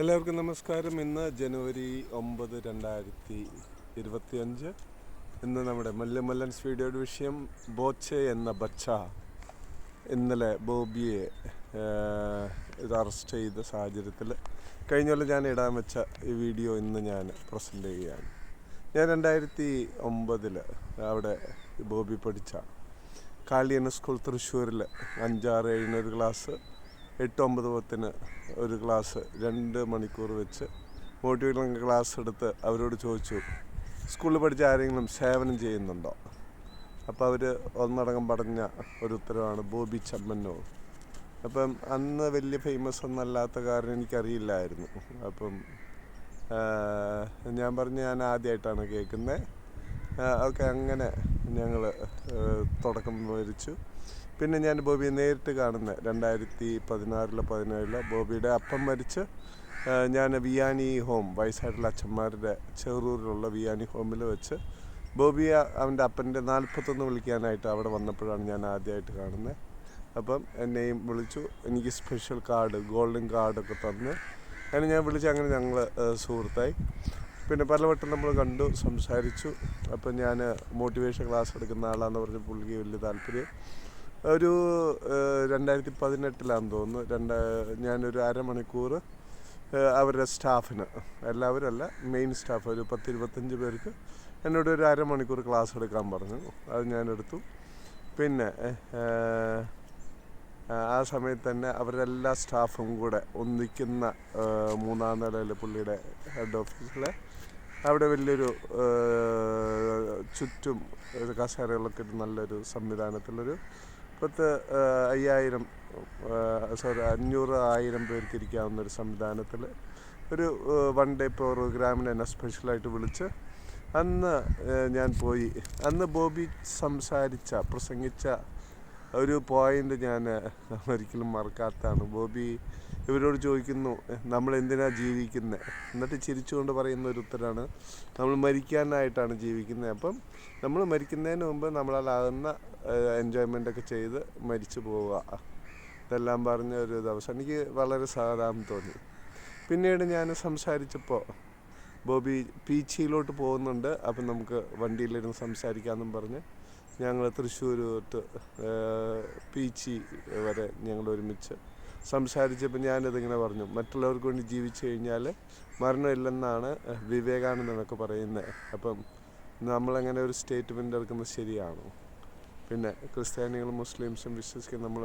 എല്ലാവർക്കും നമസ്കാരം. ഇന്ന് ജനുവരി ഒമ്പത് രണ്ടായിരത്തി ഇരുപത്തിയഞ്ച്. ഇന്ന് നമ്മുടെ മല്ലമല്ലൻസ് വീഡിയോയുടെ വിഷയം ബോച്ചെ എന്ന ബച്ച ഇന്നലെ ബോബിയെ ഇത് അറസ്റ്റ് ചെയ്ത സാഹചര്യത്തിൽ കഴിഞ്ഞ കൊല്ലം ഞാൻ ഇടാൻ വെച്ച ഈ വീഡിയോ ഇന്ന് ഞാൻ പ്രസന്റ് ചെയ്യുകയാണ്. ഞാൻ രണ്ടായിരത്തി ഒമ്പതിൽ അവിടെ ബോബി പഠിച്ച. കാളിയന സ്കൂൾ തൃശ്ശൂരിൽ അഞ്ചാറ് എഴുന്നൂറ് ക്ലാസ് എട്ട് ഒമ്പത് പത്തിന് ഒരു ക്ലാസ് രണ്ട് മണിക്കൂർ വെച്ച് മോട്ടിവേഷൻ ക്ലാസ് എടുത്ത് അവരോട് ചോദിച്ചു സ്കൂളിൽ പഠിച്ച ആരെങ്കിലും സേവനം ചെയ്യുന്നുണ്ടോ? അപ്പോൾ അവർ ഒന്നടങ്കം പറഞ്ഞ ഒരു ഉത്തരവാണ് ബോബി ചമ്മന്നൂർ. അപ്പം അന്ന് വലിയ ഫേമസ് ഒന്നല്ലാത്ത കാരണം എനിക്കറിയില്ലായിരുന്നു. അപ്പം ഞാൻ പറഞ്ഞു ഞാൻ ആദ്യമായിട്ടാണ് കേൾക്കുന്നത് ഓക്കെ അങ്ങനെ ഞങ്ങൾ തുടക്കം വരിച്ചു. പിന്നെ ഞാൻ ബോബിയെ നേരിട്ട് കാണുന്നത് രണ്ടായിരത്തി പതിനാറിലോ പതിനേഴിലോ ബോബിയുടെ അപ്പം മരിച്ച് ഞാൻ വിയാനി ഹോം വയസ്സായിട്ടുള്ള അച്ഛന്മാരുടെ ചെറൂരിലുള്ള വിയാനി ഹോമിൽ വെച്ച് ബോബിയെ അവന്റെ അപ്പന്റെ നാൽപ്പത്തൊന്ന് വിളിക്കാനായിട്ട് അവിടെ വന്നപ്പോഴാണ് ഞാൻ ആദ്യമായിട്ട് കാണുന്നത് അപ്പം എന്നെയും വിളിച്ചു എനിക്ക് സ്പെഷ്യൽ കാർഡ് ഗോൾഡൻ കാർഡൊക്കെ തന്ന്. അങ്ങനെ ഞാൻ വിളിച്ച് അങ്ങനെ ഞങ്ങൾ സുഹൃത്തായി. പിന്നെ പലവട്ടം നമ്മൾ കണ്ടു സംസാരിച്ചു. അപ്പം ഞാൻ മോട്ടിവേഷൻ ക്ലാസ് എടുക്കുന്ന ആളാണെന്ന് പറഞ്ഞ് പുള്ളിക്ക് വലിയ താല്പര്യം. ഒരു രണ്ടായിരത്തി പതിനെട്ടിലാന്ന് തോന്നുന്നു. രണ്ട് ഞാനൊരു അരമണിക്കൂർ അവരുടെ സ്റ്റാഫിന്. എല്ലാവരും അല്ല മെയിൻ സ്റ്റാഫ് ഒരു പത്ത് ഇരുപത്തഞ്ച് പേർക്ക് എന്നോട് ഒരു അരമണിക്കൂർ ക്ലാസ് എടുക്കാൻ പറഞ്ഞു. അത് ഞാനെടുത്തു. പിന്നെ ആ സമയത്ത് തന്നെ അവരെല്ലാ സ്റ്റാഫും കൂടെ ഒന്നിക്കുന്ന മൂന്നാം നിലയിൽ പുള്ളിയുടെ ഹെഡ് ഓഫീസിലെ അവിടെ വലിയൊരു ചുറ്റും കസേരകളൊക്കെ നല്ലൊരു സംവിധാനത്തിലൊരു പത്ത് അയ്യായിരം സോറി അഞ്ഞൂറ് ആയിരം പേർക്ക് ഇരിക്കാവുന്ന ഒരു സംവിധാനത്തിൽ ഒരു വൺ ഡേ പ്രോഗ്രാമിന് എന്നെ സ്പെഷ്യലായിട്ട് വിളിച്ച് അന്ന് ഞാൻ പോയി. അന്ന് ബോബി സംസാരിച്ച പ്രസംഗിച്ച ഒരു പോയിന്റ് ഞാൻ ഒരിക്കലും മറക്കാത്തതാണ്. ബോബി ഇവരോട് ചോദിക്കുന്നു നമ്മൾ എന്തിനാ ജീവിക്കുന്നത് എന്നിട്ട് ചിരിച്ചുകൊണ്ട് പറയുന്ന ഒരു ഉത്തരമാണ് നമ്മൾ മരിക്കാനായിട്ടാണ് ജീവിക്കുന്നത് അപ്പം നമ്മൾ മരിക്കുന്നതിന് മുമ്പ് നമ്മളാലാകുന്ന എൻജോയ്മെന്റ് ഒക്കെ ചെയ്ത് മരിച്ചു പോവുക. ഇതെല്ലാം പറഞ്ഞ ഒരു ദിവസം എനിക്ക് വളരെ സാധാരണ തോന്നി. പിന്നീട് ഞാൻ സംസാരിച്ചപ്പോൾ ബോബി പീച്ചിയിലോട്ട് പോകുന്നുണ്ട്. അപ്പം നമുക്ക് വണ്ടിയിലിരുന്ന് സംസാരിക്കാമെന്നും പറഞ്ഞ് ഞങ്ങൾ തൃശ്ശൂർ തൊട്ട് പീച്ചി വരെ ഞങ്ങൾ ഒരുമിച്ച് സംസാരിച്ചപ്പോൾ ഞാനിതിങ്ങനെ പറഞ്ഞു മറ്റുള്ളവർക്ക് വേണ്ടി ജീവിച്ചു കഴിഞ്ഞാൽ മരണമില്ലെന്നാണ് വിവേകാനന്ദനൊക്കെ പറയുന്നത് അപ്പം നമ്മളങ്ങനെ ഒരു സ്റ്റേറ്റ്മെന്റ് എടുക്കുന്നത് ശരിയാണോ? പിന്നെ ക്രിസ്ത്യാനികളും മുസ്ലിംസും വിശ്വസിക്കും നമ്മൾ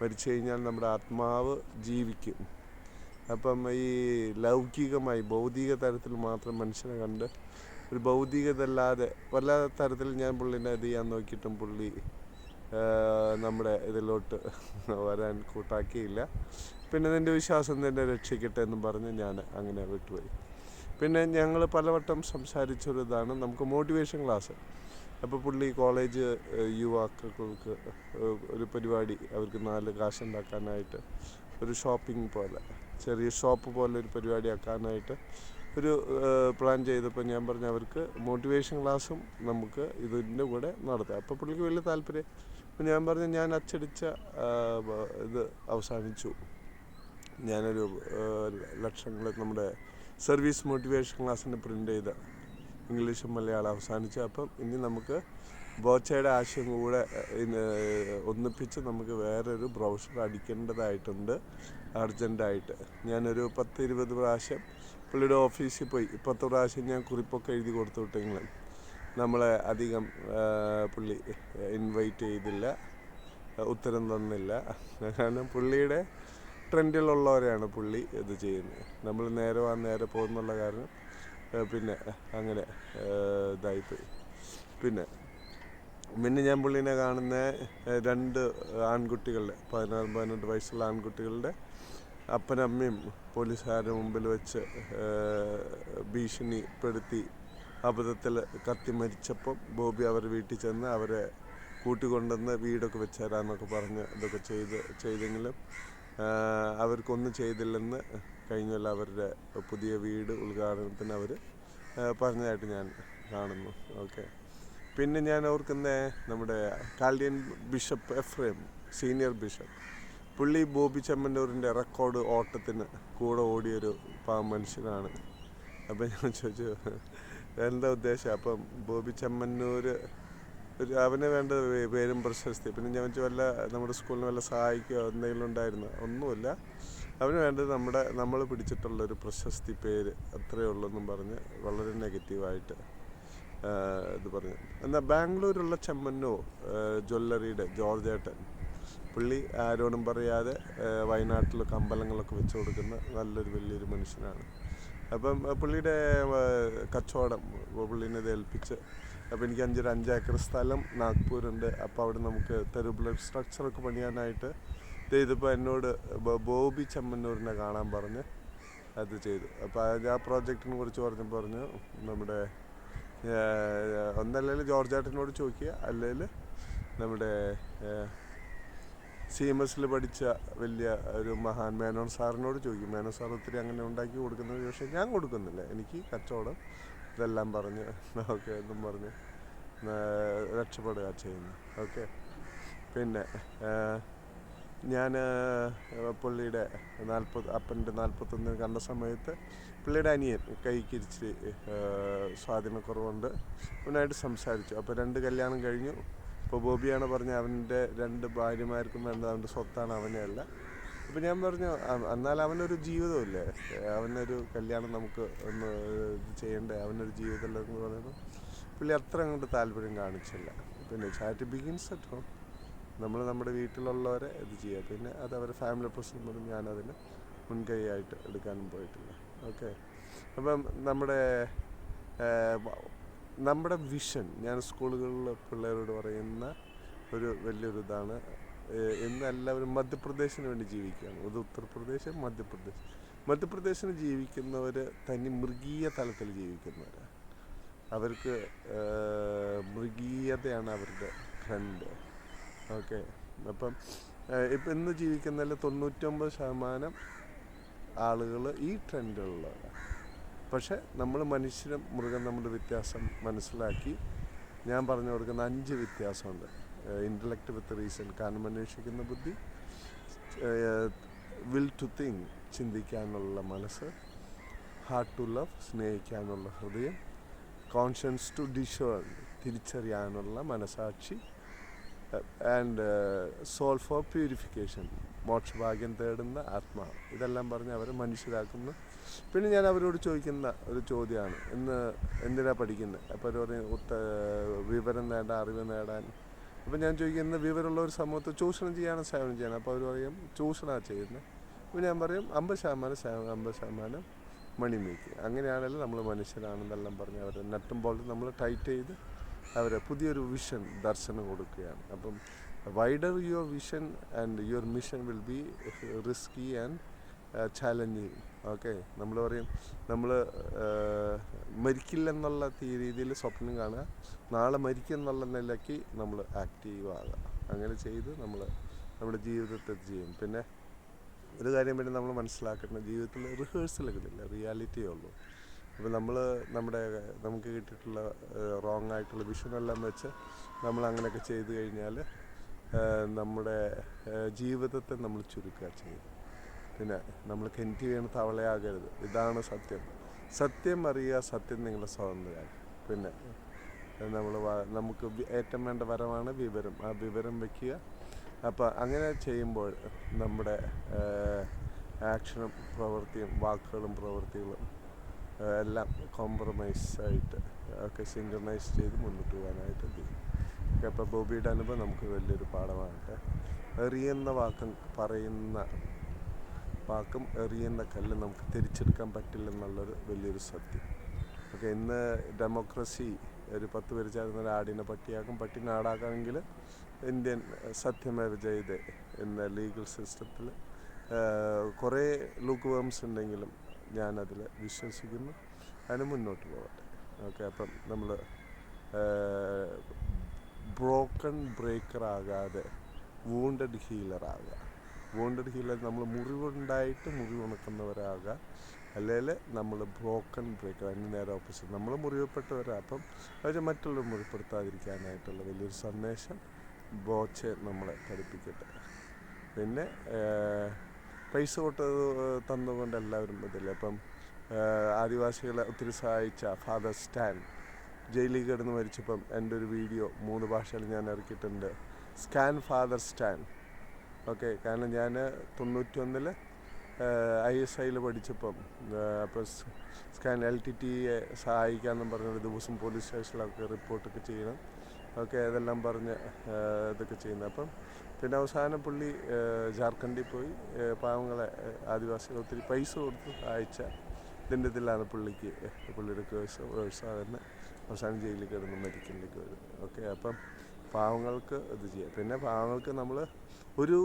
മരിച്ചു കഴിഞ്ഞാൽ നമ്മുടെ ആത്മാവ് ജീവിക്കും. അപ്പം ഈ ലൗകികമായി ഭൗതിക തരത്തിൽ മാത്രം മനുഷ്യനെ കണ്ട് ഒരു ഭൗതികതല്ലാതെ പല തരത്തിൽ ഞാൻ പുള്ളിനെ ഇത് ചെയ്യാൻ നോക്കിയിട്ടും പുള്ളി നമ്മുടെ ഇതിലോട്ട് വരാൻ കൂട്ടാക്കിയില്ല. പിന്നെ നിന്റെ വിശ്വാസം നിന്നെ രക്ഷിക്കട്ടെ എന്നും പറഞ്ഞ് ഞാൻ അങ്ങനെ വിട്ടുപോയി. പിന്നെ ഞങ്ങൾ പലവട്ടം സംസാരിച്ചൊരിതാണ് നമുക്ക് മോട്ടിവേഷൻ ക്ലാസ്. അപ്പോൾ പുള്ളി കോളേജ് യുവാക്കൾക്ക് ഒരു പരിപാടി അവർക്ക് നാല് കാശുണ്ടാക്കാനായിട്ട് ഒരു ഷോപ്പിംഗ് പോലെ ചെറിയ ഷോപ്പ് പോലെ ഒരു പരിപാടി ആക്കാനായിട്ട് ഒരു പ്ലാൻ ചെയ്തപ്പോൾ ഞാൻ പറഞ്ഞു അവർക്ക് മോട്ടിവേഷൻ ക്ലാസ്സും നമുക്ക് ഇതിന്റെ കൂടെ നടത്താം. അപ്പോൾ പുള്ളിക്ക് വലിയ താല്പര്യം. അപ്പോൾ ഞാൻ പറഞ്ഞു ഞാൻ അച്ചടിച്ച ഇത് അവസാനിച്ചു. ഞാനൊരു ലക്ഷങ്ങൾ നമ്മുടെ സർവീസ് മോട്ടിവേഷൻ ക്ലാസ്സിന് പ്രിന്റ് ചെയ്ത ഇംഗ്ലീഷും മലയാളം അവസാനിച്ചു. അപ്പം ഇനി നമുക്ക് ബോച്ചയുടെ ആശയം കൂടെ ഒന്നിപ്പിച്ച് നമുക്ക് വേറൊരു ബ്രൗഷർ അടിക്കേണ്ടതായിട്ടുണ്ട് അർജന്റായിട്ട് ഞാനൊരു പത്ത് ഇരുപത് പ്രാവശ്യം പുള്ളിയുടെ ഓഫീസിൽ പോയി. ഇപ്പോഴത്തെ പ്രാവശ്യം ഞാൻ കുറിപ്പൊക്കെ എഴുതി കൊടുത്തു വിട്ടെങ്കിലും നമ്മളെ അധികം പുള്ളി ഇൻവൈറ്റ് ചെയ്തില്ല. ഉത്തരം തന്നില്ല. കാരണം പുള്ളിയുടെ ട്രെൻഡിലുള്ളവരെയാണ് പുള്ളി ഇത് ചെയ്യുന്നത്. നമ്മൾ നേരെ വാ നേരെ പോകുന്നുള്ള കാരണം പിന്നെ അങ്ങനെ ഇതായിപ്പോയി. പിന്നെ പിന്നെ ഞാൻ പുള്ളീനെ കാണുന്ന രണ്ട് ആൺകുട്ടികളുടെ പതിനാറ് പതിനെട്ട് വയസ്സുള്ള ആൺകുട്ടികളുടെ അപ്പനമ്മയും പോലീസുകാരുടെ മുമ്പിൽ വെച്ച് ഭീഷണിപ്പെടുത്തി അബദ്ധത്തിൽ കത്തി മരിച്ചപ്പം ബോബി അവർ വീട്ടിൽ ചെന്ന് അവരെ കൂട്ടിക്കൊണ്ടുവന്ന് വീടൊക്കെ വെച്ച് തരാമെന്നൊക്കെ പറഞ്ഞ് ഇതൊക്കെ ചെയ്ത് ചെയ്തെങ്കിലും അവർക്കൊന്നും ചെയ്തില്ലെന്ന് കഴിഞ്ഞല്ല അവരുടെ പുതിയ വീട് ഉദ്ഘാടനത്തിന് അവർ പറഞ്ഞതായിട്ട് ഞാൻ കാണുന്നു. ഓക്കെ. പിന്നെ ഞാൻ ഓർക്കുന്ന നമ്മുടെ Chaldean bishop Ephrem senior bishop. പുള്ളി ബോബി ചെമ്മന്നൂരിന്റെ റെക്കോർഡ് ഓട്ടത്തിന് കൂടെ ഓടിയൊരു പാ മനുഷ്യനാണ്. അപ്പം ഞാൻ ചോദിച്ചു എന്താ ഉദ്ദേശം? അപ്പം ബോബി ചെമ്മന്നൂർ ഒരു അവന് വേണ്ട പേരും പ്രശസ്തി. പിന്നെ ഞാൻ ചോദിച്ചു വല്ല നമ്മുടെ സ്കൂളിന് വല്ല സഹായിക്കുകയോ എന്തെങ്കിലും ഉണ്ടായിരുന്നു? ഒന്നുമില്ല. അവന് വേണ്ടത് നമ്മുടെ നമ്മൾ പിടിച്ചിട്ടുള്ള ഒരു പ്രശസ്തി പേര് അത്രയേ ഉള്ളൂ എന്നും പറഞ്ഞ് വളരെ നെഗറ്റീവായിട്ട് ഇത് പറഞ്ഞു. എന്നാൽ ബാംഗ്ലൂരുള്ള ചെമ്മന്നൂർ ജ്വല്ലറിയുടെ ജോർജ് ഏട്ടൻ പുള്ളി ആരോടും പറയാതെ വയനാട്ടിൽ വയനാട്ടിലൊക്കെ അമ്പലങ്ങളൊക്കെ വെച്ച് കൊടുക്കുന്ന നല്ലൊരു വലിയൊരു മനുഷ്യനാണ്. അപ്പം പുള്ളിയുടെ കച്ചവടം പുള്ളിനെ ഏൽപ്പിച്ച് അപ്പോൾ എനിക്ക് അഞ്ചൊരു അഞ്ചേക്കർ സ്ഥലം നാഗ്പൂരുണ്ട്. അപ്പോൾ അവിടെ നമുക്ക് തെരുബിൾ സ്ട്രക്ചറൊക്കെ പണിയാനായിട്ട് ദേ ഇതിപ്പോൾ എന്നോട് ബോബി ചെമ്മന്നൂരിനെ കാണാൻ പറഞ്ഞ് അത് ചെയ്തു. അപ്പോൾ ആ പ്രോജക്റ്റിനെ കുറിച്ച് പറഞ്ഞു പറഞ്ഞു നമ്മുടെ ഒന്നല്ലെങ്കിൽ ജോർജ് ഏട്ടനോട് ചോദിക്കുക അല്ലെങ്കിൽ നമ്മുടെ സി എം എസിൽ പഠിച്ച വലിയ ഒരു മഹാൻ മേനോൻ സാറിനോട് ചോദിക്കും മേനോൻ സാർ ഒത്തിരി അങ്ങനെ ഉണ്ടാക്കി കൊടുക്കുന്നത് പക്ഷേ ഞാൻ കൊടുക്കുന്നില്ല. എനിക്ക് കച്ചവടം ഇതെല്ലാം പറഞ്ഞ് ഓക്കെ എന്നും പറഞ്ഞ് രക്ഷപ്പെടുക ചെയ്യുന്നു. ഓക്കെ. പിന്നെ ഞാൻ പുള്ളിയുടെ നാൽപ്പത് അപ്പന്റെ നാൽപ്പത്തൊന്നിന് കണ്ട സമയത്ത് പുള്ളിയുടെ അനിയൻ കൈക്ക് ഇച്ചിരി ഏഹ്, സ്വാധീനക്കുറവുണ്ട്. അവനായിട്ട് സംസാരിച്ചു. അപ്പോൾ രണ്ട് കല്യാണം കഴിഞ്ഞു. ഇപ്പോൾ ബോബിയാണ് പറഞ്ഞ അവന്റെ രണ്ട് ഭാര്യമാർക്കും വേണ്ട അവന്റെ സ്വത്താണ് അവനെ അല്ല. അപ്പോൾ ഞാൻ പറഞ്ഞു "അ- എന്നാൽ അവനൊരു ജീവിതമില്ലേ അവനൊരു കല്യാണം നമുക്ക് ഒന്ന് ചെയ്യണ്ടേ? അവനൊരു ജീവിതമല്ല എന്ന് പറയുമ്പോൾ പുള്ളി അത്ര അങ്ങോട്ട് താല്പര്യം കാണിച്ചില്ല. പിന്നെ ചാറ്റ് ബിഗിൻസ് അറ്റ് നമ്മൾ നമ്മുടെ വീട്ടിലുള്ളവരെ ഇത് ചെയ്യുക. പിന്നെ അത് അവരുടെ ഫാമിലി പ്രശ്നം പറഞ്ഞ് ഞാനതിന് മുൻകൈയായിട്ട് എടുക്കാനും പോയിട്ടില്ല. ഓക്കെ. അപ്പം നമ്മുടെ നമ്മുടെ വിഷൻ ഞാൻ സ്കൂളുകളിലെ പിള്ളേരോട് പറയുന്ന ഒരു വലിയൊരു ഇതാണ്. ഇന്ന് എല്ലാവരും മധ്യപ്രദേശിന് വേണ്ടി ജീവിക്കുകയാണ്. അത് ഉത്തർപ്രദേശ് മധ്യപ്രദേശ്. മധ്യപ്രദേശിന് ജീവിക്കുന്നവർ തനി മൃഗീയ തലത്തിൽ ജീവിക്കുന്നവരാണ് അവർക്ക് മൃഗീയതയാണ് അവരുടെ ട്രെൻഡ് ഓക്കെ? അപ്പം ഇപ്പം ഇന്ന് ജീവിക്കുന്നതിൽ തൊണ്ണൂറ്റൊമ്പത് ശതമാനം ആളുകൾ ഈ ട്രെൻഡുള്ളവരാണ് പക്ഷേ നമ്മൾ മനുഷ്യരും മൃഗം നമ്മൾ വ്യത്യാസം മനസ്സിലാക്കി ഞാൻ പറഞ്ഞു കൊടുക്കുന്ന അഞ്ച് വ്യത്യാസമുണ്ട്. ഇന്റലക്റ്റ് വിത്ത് റീസൺ കാരണം അന്വേഷിക്കുന്ന ബുദ്ധി വിൽ ടു തിങ്ക് ചിന്തിക്കാനുള്ള മനസ്സ് ഹാർട്ട് ടു ലവ് സ്നേഹിക്കാനുള്ള ഹൃദയം കോൺഷ്യൻസ് ടു ഡിഷേൺ തിരിച്ചറിയാനുള്ള മനസാക്ഷി ആൻഡ് സോൾ ഫോർ പ്യൂരിഫിക്കേഷൻ മോക്ഷഭാഗ്യം തേടുന്ന ആത്മാവ്. ഇതെല്ലാം പറഞ്ഞ് അവരെ മനുഷ്യരാക്കുന്നു. പിന്നെ ഞാൻ അവരോട് ചോദിക്കുന്ന ഒരു ചോദ്യമാണ്. ഇന്ന് എന്തിനാണ് പഠിക്കുന്നത്? അപ്പോൾ അവർ പറയും ഉത്ത വിവരം നേടാൻ അറിവ് നേടാൻ. അപ്പം ഞാൻ ചോദിക്കും ഇന്ന് വിവരമുള്ള ഒരു സമൂഹത്തെ ചൂഷണം ചെയ്യാനും സേവനം ചെയ്യണം അപ്പോൾ അവർ പറയും ചൂഷണമാണ് ചെയ്യുന്നത് അപ്പോൾ ഞാൻ പറയും അമ്പത് ശതമാനം സേവനം അമ്പത് ശതമാനം മണിമേക്ക്. അങ്ങനെയാണല്ലോ നമ്മൾ മനുഷ്യരാണെന്നെല്ലാം പറഞ്ഞ് അവരെ നട്ടും ബോൾട്ടും നമ്മൾ ടൈറ്റ് ചെയ്ത് അവരെ പുതിയൊരു വിഷൻ ദർശനം കൊടുക്കുകയാണ്. അപ്പം wider vision and your mission will be risky and uh, challenging. Okay നമ്മൾ പറയും നമ്മൾ മരിക്കില്ലെന്നുള്ള രീതിയിൽ സ്വപ്നം കാണുക. നാളെ മരിക്കുന്നുള്ള നിലയ്ക്ക് നമ്മൾ ആക്റ്റീവ് ആകുക അങ്ങനെ ചെയ്ത് നമ്മൾ നമ്മുടെ ജീവിതത്തെ ചെയ്യും. പിന്നെ ഒരു കാര്യം പിന്നെ നമ്മൾ മനസ്സിലാക്കേണ്ട ജീവിതത്തിൽ റിഹേഴ്സലുകളില്ല റിയാലിറ്റിയേ ഉള്ളൂ. അപ്പോൾ നമ്മൾ നമ്മുടെ നമുക്ക് കിട്ടിയിട്ടുള്ള റോങ് ആയിട്ടുള്ള വിഷനെല്ലാം വെച്ച് നമ്മൾ അങ്ങനെയൊക്കെ ചെയ്ത് കഴിഞ്ഞാൽ നമ്മുടെ ജീവിതത്തെ നമ്മൾ ചുരുക്കുക ചെയ്യും. പിന്നെ നമ്മൾ കെന്റി വീണ് തവളയാകരുത്. ഇതാണ് സത്യം. സത്യം അറിയുക സത്യം നിങ്ങളെ സ്വാതന്ത്ര്യമാണ് പിന്നെ നമ്മൾ നമുക്ക് ഏറ്റവും വേണ്ട വരമാണ് വിവരം. ആ വിവരം വയ്ക്കുക അപ്പോൾ അങ്ങനെ ചെയ്യുമ്പോൾ നമ്മുടെ ആക്ഷനും പ്രവൃത്തിയും വാക്കുകളും പ്രവൃത്തികളും എല്ലാം കോംപ്രമൈസ് ആയിട്ട് ഒക്കെ സിങ്ക്രണൈസ് ചെയ്ത് മുന്നോട്ട് പോകാനായിട്ട് എന്ത് ചെയ്യും? ഓക്കെ അപ്പോൾ ബോബിയുടെ അനുഭവം നമുക്ക് വലിയൊരു പാഠമാകട്ടെ. എറിയുന്ന വാക്കും പറയുന്ന വാക്കും എറിയുന്ന കല്ല് നമുക്ക് തിരിച്ചെടുക്കാൻ പറ്റില്ലെന്നുള്ളൊരു വലിയൊരു സത്യം. ഓക്കെ ഇന്ന് ഡെമോക്രസി ഒരു പത്ത് പേര് ചേർന്ന ആടിനെ പട്ടിയാക്കും പട്ടി നാടാക്കാമെങ്കിൽ ഇന്ത്യൻ സത്യമേവ ജയതേ എന്ന ലീഗൽ സിസ്റ്റത്തിൽ കുറേ ലൂക്ക് വേംസ് ഉണ്ടെങ്കിലും ഞാനതിൽ വിശ്വസിക്കുന്നു. അതിന് മുന്നോട്ട് പോകട്ടെ. ഓക്കെ അപ്പം നമ്മൾ ബ്രോക്കൺ ബ്രേക്കർ ആകാതെ വൂണ്ടഡ് ഹീലർ ആകുക വൂണ്ടഡ് ഹീലർ നമ്മൾ മുറിവുണ്ടായിട്ട് മുറിവുണക്കുന്നവരാകുക അല്ലെങ്കിൽ നമ്മൾ ബ്രോക്കൺ ബ്രേക്കർ അതിന് നേരെ ഓപ്പോസിറ്റ് നമ്മൾ മുറിവപ്പെട്ടവരാണ് അപ്പം അവർ മറ്റുള്ളവർ മുറിപ്പെടുത്താതിരിക്കാനായിട്ടുള്ള വലിയൊരു സന്ദേശം ബോച്ചെ നമ്മളെ പഠിപ്പിക്കട്ടെ. പിന്നെ പൈസ കൊട്ട് തന്നുകൊണ്ട് എല്ലാവരും ഇതില്ല അപ്പം ആദിവാസികളെ ഒത്തിരി സഹായിച്ച ഫാദർ സ്റ്റാൻ ജയിലിൽ കിടന്ന് മരിച്ചപ്പം എന്റെ ഒരു വീഡിയോ മൂന്ന് ഭാഷയിൽ ഞാൻ ഇറക്കിയിട്ടുണ്ട്. സ്കാൻ ഫാദർ സ്റ്റാൻ ഓക്കെ കാരണം ഞാൻ തൊണ്ണൂറ്റൊന്നിൽ ഐ എസ് ഐയിൽ പഠിച്ചപ്പം അപ്പോൾ സ്കാൻ എൽ ടി ടിയെ സഹായിക്കാമെന്നും പറഞ്ഞൊരു ദിവസം പോലീസ് സ്റ്റേഷനിലൊക്കെ റിപ്പോർട്ടൊക്കെ ചെയ്യണം. ഓക്കെ ഇതെല്ലാം പറഞ്ഞ് ഇതൊക്കെ ചെയ്യുന്നത്. അപ്പം പിന്നെ അവസാനം പുള്ളി ജാർഖണ്ഡിൽ പോയി. പാവങ്ങളെ ആദിവാസികൾ ഒത്തിരി പൈസ കൊടുത്ത് സഹായിച്ച ഇതിന്റെ ഇതിലാണ് പുള്ളിക്ക് പുള്ളിയുടെ കേസ് വേഴ്സാകുന്ന അവസാനം ജയിലിൽ കിടന്ന് മരിക്കേണ്ടിക്ക് വരും ഓക്കെ അപ്പം പാവങ്ങൾക്ക് ഇത് ചെയ്യാം. പിന്നെ പാവങ്ങൾക്ക് നമ്മൾ ഒരു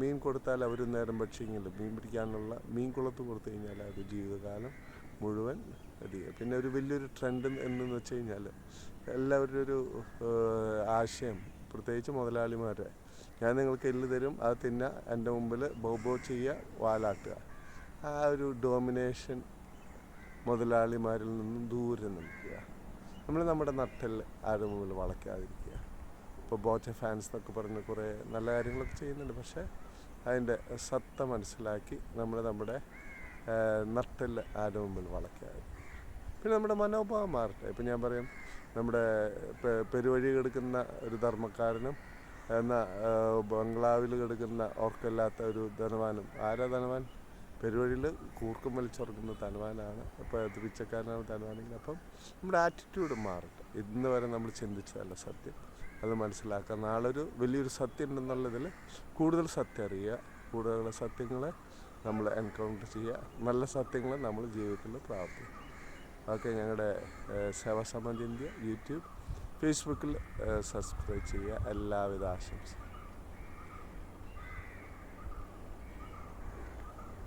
മീൻ കൊടുത്താൽ അവർ നേരം ഭക്ഷ്യമെങ്കിലും മീൻ പിടിക്കാനുള്ള മീൻ കുളത്ത് കൊടുത്തു കഴിഞ്ഞാൽ അത് ജീവിതകാലം മുഴുവൻ ഇത് ചെയ്യും. പിന്നെ ഒരു വലിയൊരു ട്രെൻഡ് എന്ന് വെച്ച് കഴിഞ്ഞാൽ എല്ലാവരുടെ ഒരു ആശയം പ്രത്യേകിച്ച് മുതലാളിമാരെ ഞാൻ നിങ്ങൾക്ക് എല്ല് തരും അത് തിന്ന എന്റെ മുമ്പിൽ ബോബോ ചെയ്യുക വാലാട്ടുക. ആ ഒരു ഡോമിനേഷൻ മുതലാളിമാരിൽ നിന്നും ദൂരെ നിൽക്കുക. നമ്മൾ നമ്മുടെ നട്ടിൽ ആരുടെ മുമ്പിൽ വളയ്ക്കാതിരിക്കുക. ഇപ്പോൾ ബോച്ച ഫാൻസ് എന്നൊക്കെ പറഞ്ഞ് കുറേ നല്ല കാര്യങ്ങളൊക്കെ ചെയ്യുന്നുണ്ട്. പക്ഷേ അതിന്റെ സത്ത മനസ്സിലാക്കി നമ്മൾ നമ്മുടെ നട്ടിൽ ആരുടെ മുമ്പിൽ വളയ്ക്കാതിരിക്കുക. പിന്നെ നമ്മുടെ മനോഭാവം മാറട്ടെ ഇപ്പം ഞാൻ പറയും നമ്മുടെ പെരുവഴി കിടക്കുന്ന ഒരു ധർമ്മക്കാരനും എന്നാൽ ബംഗ്ലാവിൽ കിടക്കുന്ന ഓർക്കല്ലാത്ത ഒരു ധനവാനും. ആരാ ധനവാൻ? പെരുവഴിയിൽ കൂർക്കം വലിച്ചുറക്കുന്ന തലവാനാണ്. അപ്പോൾ അത് പിച്ചക്കാരനാണ് തലവാനെങ്കിൽ അപ്പം നമ്മുടെ ആറ്റിറ്റ്യൂഡ് മാറട്ടെ. ഇന്ന് വരെ നമ്മൾ ചിന്തിച്ചതല്ല സത്യം. അത് മനസ്സിലാക്കുക നാളെ ഒരു വലിയൊരു സത്യം ഉണ്ടെന്നുള്ളതിൽ കൂടുതൽ സത്യം അറിയുക. കൂടുതൽ സത്യങ്ങളെ നമ്മൾ എൻകൗണ്ടർ ചെയ്യുക. നല്ല സത്യങ്ങളെ നമ്മൾ ജീവിതത്തിൽ പ്രാവർത്തിക്കുക ഓക്കെ ഞങ്ങളുടെ സേവാ സമാജ് ഇന്ത്യ യൂട്യൂബ് ഫേസ്ബുക്കിൽ സബ്സ്ക്രൈബ് ചെയ്യുക. എല്ലാവിധ ആശംസ